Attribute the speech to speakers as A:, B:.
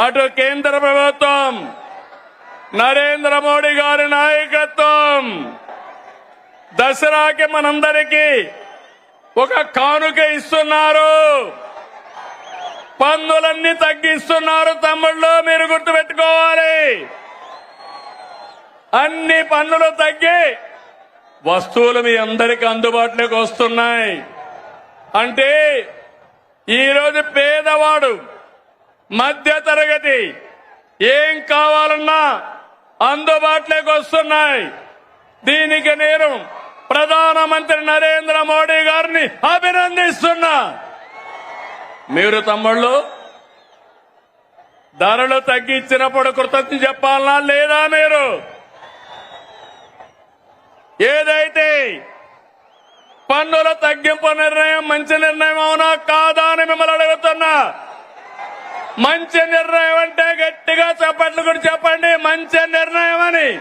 A: అటు కేంద్ర ప్రభుత్వం నరేంద్ర మోడీ గారి నాయకత్వం. దసరాకి మనందరికీ ఒక కానుక ఇస్తున్నారు. పన్నులన్నీ తగ్గిస్తున్నారు తమ్ముళ్ళు మీరు గుర్తుపెట్టుకోవాలి. అన్ని పన్నులు తగ్గి వస్తువులు మీ అందరికి అందుబాటులోకి వస్తున్నాయి. అంటే ఈరోజు పేదవాడు మధ్య తరగతి ఏం కావాలన్నా అందుబాటులోకి వస్తున్నాయి. దీనికి నేను ప్రధానమంత్రి నరేంద్ర మోడీ గారిని అభినందిస్తున్నా. మీరు తమ్ముళ్ళు ధరలు తగ్గించినప్పుడు కృతజ్ఞత చెప్పాలనా లేదా మీరు? ఏదైతే పన్నుల తగ్గింపు నిర్ణయం మంచి నిర్ణయం అవునా కాదా అని మిమ్మల్ని అడుగుతున్నా. మంచి నిర్ణయం అంటే గట్టిగా చెప్పట్లు కూడా చెప్పండి. మంచి నిర్ణయం అని.